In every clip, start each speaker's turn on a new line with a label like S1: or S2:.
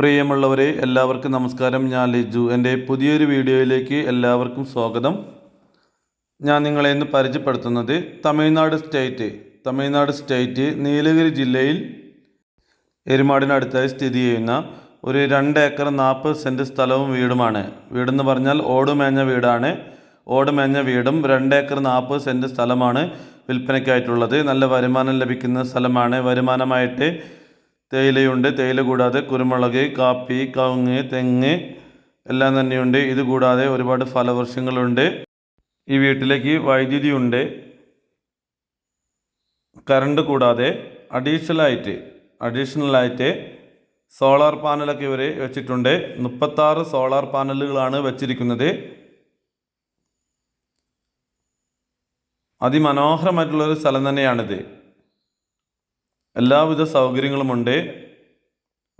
S1: പ്രിയമുള്ളവരെ എല്ലാവർക്കും നമസ്കാരം. ഞാൻ ലിജു. എന്റെ പുതിയൊരു വീഡിയോയിലേക്ക് എല്ലാവർക്കും സ്വാഗതം. ഞാൻ നിങ്ങളെ ഇന്ന് പരിചയപ്പെടുത്തുന്നത് തമിഴ്നാട് സ്റ്റേറ്റ് തമിഴ്നാട് സ്റ്റേറ്റ് നീലഗിരി ജില്ലയിൽ എരുമാടിനടുത്തായി സ്ഥിതി ചെയ്യുന്ന ഒരു രണ്ട് ഏക്കർ നാൽപ്പത് സെന്റ് സ്ഥലവും വീടുമാണ്. വീടെന്ന് പറഞ്ഞാൽ ഓടുമേഞ്ഞ വീടാണ്. ഓടുമേഞ്ഞ വീടും രണ്ട് ഏക്കർ നാൽപ്പത് സെന്റ് സ്ഥലമാണ് വിൽപ്പനയ്ക്കായിട്ടുള്ളത്. നല്ല വരുമാനം ലഭിക്കുന്ന സ്ഥലമാണ്. വരുമാനമായിട്ട് തേയിലയുണ്ട് തേയില കൂടാതെ കുരുമുളക് കാപ്പി കവുങ്ങ് തെങ്ങ് എല്ലാം തന്നെയുണ്ട്. ഇത് കൂടാതെ ഒരുപാട് ഫലവൃക്ഷങ്ങളുണ്ട്. ഈ വീട്ടിലേക്ക് വൈദ്യുതി ഉണ്ട് കറണ്ട് കൂടാതെ അഡീഷണലായിട്ട് അഡീഷണലായിട്ട് സോളാർ പാനലൊക്കെ ഇവർ വെച്ചിട്ടുണ്ട്. മുപ്പത്താറ് സോളാർ പാനലുകളാണ് വെച്ചിരിക്കുന്നത്. അതിമനോഹരമായിട്ടുള്ളൊരു സ്ഥലം തന്നെയാണിത്. എല്ലാവിധ സൗകര്യങ്ങളുമുണ്ട്.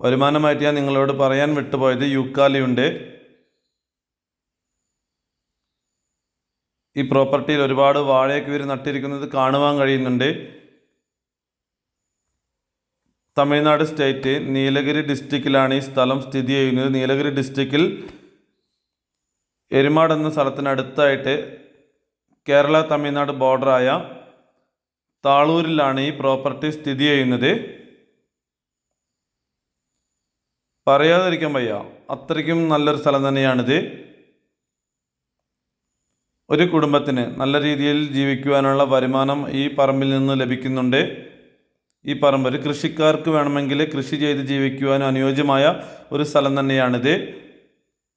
S1: വരുമാനമായിട്ട് ഞാൻ നിങ്ങളോട് പറയാൻ വിട്ടുപോയത് യുക്കാലിയുണ്ട്. ഈ പ്രോപ്പർട്ടിയിൽ ഒരുപാട് വാഴയൊക്കെ ഇവർ നട്ടിരിക്കുന്നത് കാണുവാൻ കഴിയുന്നുണ്ട്. തമിഴ്നാട് സ്റ്റേറ്റ് നീലഗിരി ഡിസ്ട്രിക്റ്റിലാണ് ഈ സ്ഥലം സ്ഥിതി ചെയ്യുന്നത്. നീലഗിരി ഡിസ്ട്രിക്റ്റിൽ എരുമാട് എന്ന സ്ഥലത്തിനടുത്തായിട്ട് കേരള തമിഴ്നാട് ബോർഡറായ താളൂരിലാണ് ഈ പ്രോപ്പർട്ടി സ്ഥിതി ചെയ്യുന്നത്. പറയാതിരിക്കാൻ വയ്യ. അത്രയ്ക്കും നല്ലൊരു സ്ഥലം തന്നെയാണിത്. ഒരു കുടുംബത്തിന് നല്ല രീതിയിൽ ജീവിക്കുവാനുള്ള വരുമാനം ഈ പറമ്പിൽ നിന്ന് ലഭിക്കുന്നുണ്ട്. ഈ പറമ്പ് ഒരു കൃഷിക്കാർക്ക് വേണമെങ്കിൽ കൃഷി ചെയ്ത് ജീവിക്കുവാൻ അനുയോജ്യമായ ഒരു സ്ഥലം തന്നെയാണിത്.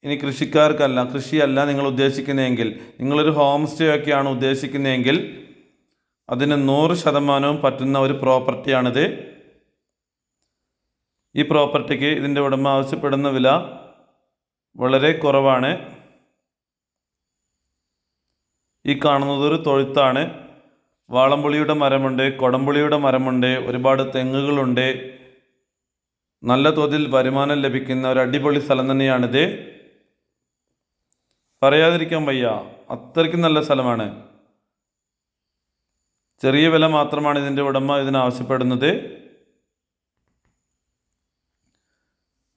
S1: ഇനി കൃഷിക്കാർക്കല്ല കൃഷിയല്ല നിങ്ങൾ ഉദ്ദേശിക്കുന്നതെങ്കിൽ നിങ്ങളൊരു ഹോം സ്റ്റേ ഒക്കെയാണ് ഉദ്ദേശിക്കുന്നതെങ്കിൽ അതിന് നൂറ് ശതമാനവും പറ്റുന്ന ഒരു പ്രോപ്പർട്ടിയാണിത്. ഈ പ്രോപ്പർട്ടിക്ക് ഇതിന്റെ ഉടമ ആവശ്യപ്പെടുന്ന വില വളരെ കുറവാണ്. ഈ കാണുന്നത് ഒരു തൊഴുത്താണ്. വാളംപുളിയുടെ മരമുണ്ട് കൊടംപുളിയുടെ മരമുണ്ട് ഒരുപാട് തെങ്ങുകളുണ്ട്. നല്ല തോതിൽ വരുമാനം ലഭിക്കുന്ന ഒരു അടിപൊളി സ്ഥലം തന്നെയാണിത്. പറയാതിരിക്കാൻ വയ്യ അത്രയ്ക്കും നല്ല സ്ഥലമാണ്. ചെറിയ വില മാത്രമാണ് ഇതിന്റെ ഉടമ ഇതിനാവശ്യപ്പെടുന്നത്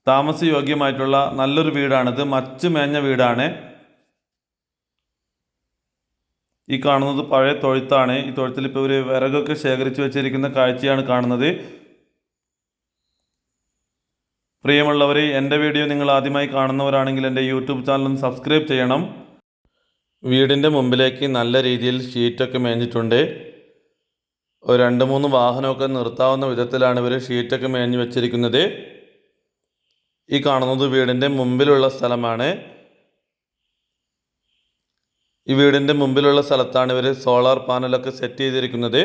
S1: താമസയോഗ്യമായിട്ടുള്ള നല്ലൊരു വീടാണിത്. മച്ച് മേഞ്ഞ വീടാണ്. ഈ കാണുന്നത് പഴയ തൊഴുത്താണ്. ഈ തൊഴുത്തിൽ ഇപ്പോൾ ഒരു വിറകൊക്കെ ശേഖരിച്ചു വെച്ചിരിക്കുന്ന കാഴ്ചയാണ് കാണുന്നത്. പ്രിയമുള്ളവർ എന്റെ വീഡിയോ നിങ്ങൾ ആദ്യമായി കാണുന്നവരാണെങ്കിൽ എന്റെ യൂട്യൂബ് ചാനലും സബ്സ്ക്രൈബ് ചെയ്യണം. വീടിന്റെ മുമ്പിലേക്ക് നല്ല രീതിയിൽ ഷീറ്റൊക്കെ മേഞ്ഞിട്ടുണ്ട്. ഒരു രണ്ട് മൂന്ന് വാഹനമൊക്കെ നിർത്താവുന്ന വിധത്തിലാണ് ഇവർ ഷീറ്റൊക്കെ മേഞ്ഞു വെച്ചിരിക്കുന്നത്. ഈ കാണുന്നത് വീടിന്റെ മുമ്പിലുള്ള സ്ഥലമാണ്. ഈ വീടിന്റെ മുമ്പിലുള്ള സ്ഥലത്താണ് ഇവർ സോളാർ പാനലൊക്കെ സെറ്റ് ചെയ്തിരിക്കുന്നത്.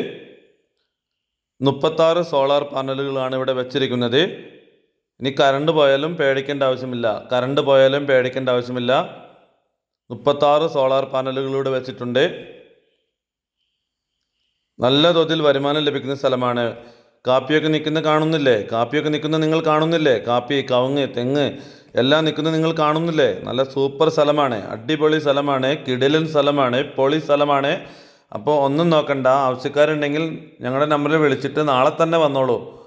S1: മുപ്പത്താറ് സോളാർ പാനലുകളാണ് ഇവിടെ വെച്ചിരിക്കുന്നത്. ഇനി കറണ്ട് പോയാലും പേടിക്കേണ്ട ആവശ്യമില്ല. കറണ്ട് പോയാലും പേടിക്കേണ്ട ആവശ്യമില്ല. മുപ്പത്താറ് സോളാർ പാനലുകളിലൂടെ വെച്ചിട്ടുണ്ട്. നല്ല തോതിൽ വരുമാനം ലഭിക്കുന്ന സ്ഥലമാണ്. കാപ്പിയൊക്കെ നിൽക്കുന്ന കാണുന്നില്ലേ? കാപ്പിയൊക്കെ നിൽക്കുന്ന നിങ്ങൾ കാണുന്നില്ലേ? കാപ്പി കവുങ്ങ് തെങ്ങ് എല്ലാം നിൽക്കുന്ന നിങ്ങൾ കാണുന്നില്ലേ? നല്ല സൂപ്പർ സ്ഥലമാണ്. അടിപൊളി സ്ഥലമാണ്. കിടിലൻ സ്ഥലമാണ്. പൊളി സ്ഥലമാണ്. അപ്പോൾ ഒന്നും നോക്കണ്ട. ആവശ്യക്കാരുണ്ടെങ്കിൽ ഞങ്ങളുടെ നമ്പറിൽ വിളിച്ചിട്ട് നാളെ തന്നെ വന്നോളൂ.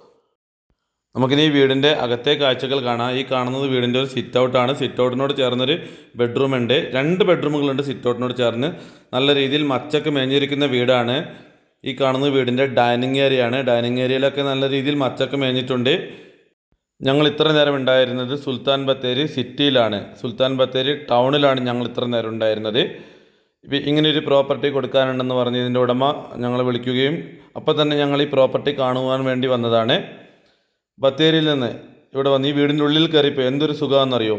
S1: നമുക്കിനി വീടിന്റെ അകത്തെ കാഴ്ചകൾ കാണാം. ഈ കാണുന്നത് വീടിന്റെ ഒരു സിറ്റ് ഔട്ടാണ് സിറ്റ് ഔട്ടിനോട് ചേർന്നൊരു ബെഡ്റൂം ഉണ്ട്. രണ്ട് ബെഡ്റൂമുകളുണ്ട് സിറ്റ് ഔട്ടിനോട് ചേർന്ന്. നല്ല രീതിയിൽ മച്ചൊക്കെ മേഞ്ഞിരിക്കുന്ന വീടാണ്. ഈ കാണുന്ന വീടിന്റെ ഡൈനിങ് ഏരിയയാണ്. ഡൈനിങ് ഏരിയയിലൊക്കെ നല്ല രീതിയിൽ മച്ചൊക്കെ മേഞ്ഞിട്ടുണ്ട്. ഞങ്ങൾ ഇത്ര നേരം ഉണ്ടായിരുന്നത് സുൽത്താൻ ബത്തേരി സിറ്റിയിലാണ്. സുൽത്താൻ ബത്തേരി ടൗണിലാണ് ഞങ്ങൾ ഇത്ര നേരം ഉണ്ടായിരുന്നത്. ഇങ്ങനെ ഒരു പ്രോപ്പർട്ടി കൊടുക്കാനുണ്ടെന്ന് പറഞ്ഞ് ഇതിന്റെ ഉടമ ഞങ്ങളെ വിളിക്കുകയും അപ്പോൾ തന്നെ ഞങ്ങൾ ഈ പ്രോപ്പർട്ടി കാണുവാൻ വേണ്ടി വന്നതാണ്. ബത്തേരിയിൽ നിന്ന് ഇവിടെ വന്ന് ഈ വീടിന്റെ ഉള്ളിൽ കയറിപ്പോയി. എന്തൊരു സുഖമാണെന്നറിയോ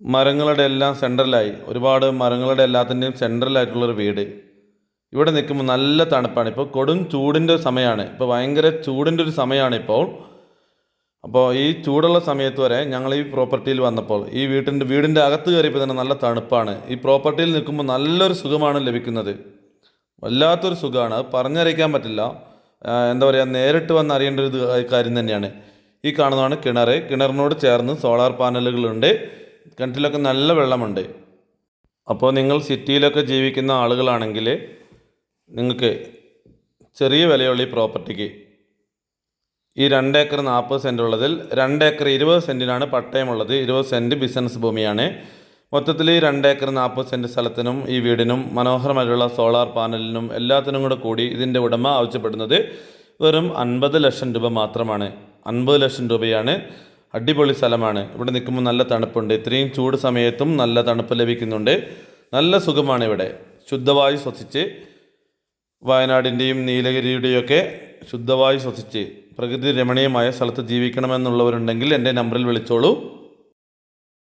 S1: മരങ്ങളുടെ എല്ലാം സെൻട്രലായി ഒരുപാട് മരങ്ങളുടെ എല്ലാത്തിന്റെയും സെൻട്രലായിട്ടുള്ളൊരു വീട്. ഇവിടെ നിൽക്കുമ്പോൾ നല്ല തണുപ്പാണ്. ഇപ്പോൾ കൊടും ചൂടിന്റെ സമയമാണ്. ഇപ്പോൾ ഭയങ്കര ചൂടിന്റെ ഒരു സമയമാണ് ഇപ്പോൾ. അപ്പോൾ ഈ ചൂടുള്ള സമയത്ത് വരെ ഞങ്ങൾ ഈ പ്രോപ്പർട്ടിയിൽ വന്നപ്പോൾ ഈ വീട്ടിന്റെ വീടിന്റെ അകത്ത് കയറിയപ്പോൾ തന്നെ നല്ല തണുപ്പാണ്. ഈ പ്രോപ്പർട്ടിയിൽ നിൽക്കുമ്പോൾ നല്ലൊരു സുഖമാണ് ലഭിക്കുന്നത്. വല്ലാത്തൊരു സുഖമാണ്. അത് പറഞ്ഞറിയിക്കാൻ പറ്റില്ല. എന്താ പറയുക നേരിട്ട് വന്ന് അറിയേണ്ട ഒരു കാര്യം തന്നെയാണ്. ഈ കാണുന്നതാണ് കിണർ കിണറിനോട് ചേർന്ന് സോളാർ പാനലുകളുണ്ട്. കിണറ്റിലൊക്കെ നല്ല വെള്ളമുണ്ട്. അപ്പോൾ നിങ്ങൾ സിറ്റിയിലൊക്കെ ജീവിക്കുന്ന ആളുകളാണെങ്കിൽ നിങ്ങൾക്ക് ചെറിയ വിലയുള്ള ഈ പ്രോപ്പർട്ടിക്ക് ഈ രണ്ട് ഏക്കർ നാൽപ്പത് സെന്റ് ഉള്ളതിൽ രണ്ട് ഏക്കർ ഇരുപത് സെന്റിനാണ് പട്ടയമുള്ളത്. ഇരുപത് സെന്റ് ബിസിനസ് ഭൂമിയാണ്. മൊത്തത്തിൽ ഈ രണ്ട് ഏക്കർ നാൽപ്പത് സെന്റ് സ്ഥലത്തിനും ഈ വീടിനും മനോഹരമായിട്ടുള്ള സോളാർ പാനലിനും എല്ലാത്തിനും കൂടെ കൂടി ഇതിന്റെ ഉടമ ആവശ്യപ്പെടുന്നത് വെറും അൻപത് ലക്ഷം രൂപ മാത്രമാണ്. അൻപത് ലക്ഷം രൂപയാണ്. അടിപൊളി സ്ഥലമാണ്. ഇവിടെ നിൽക്കുമ്പോൾ നല്ല തണുപ്പുണ്ട്. ഇത്രയും ചൂട് സമയത്തും നല്ല തണുപ്പ് ലഭിക്കുന്നുണ്ട്. നല്ല സുഖമാണ് ഇവിടെ. ശുദ്ധവായു ശ്വസിച്ച് വയനാടിന്റെയും നീലഗിരിയുടെയൊക്കെ ശുദ്ധവായു ശ്വസിച്ച് പ്രകൃതി രമണീയമായ സ്ഥലത്ത് ജീവിക്കണമെന്നുള്ളവരുണ്ടെങ്കിൽ എന്റെ നമ്പറിൽ വിളിച്ചോളൂ.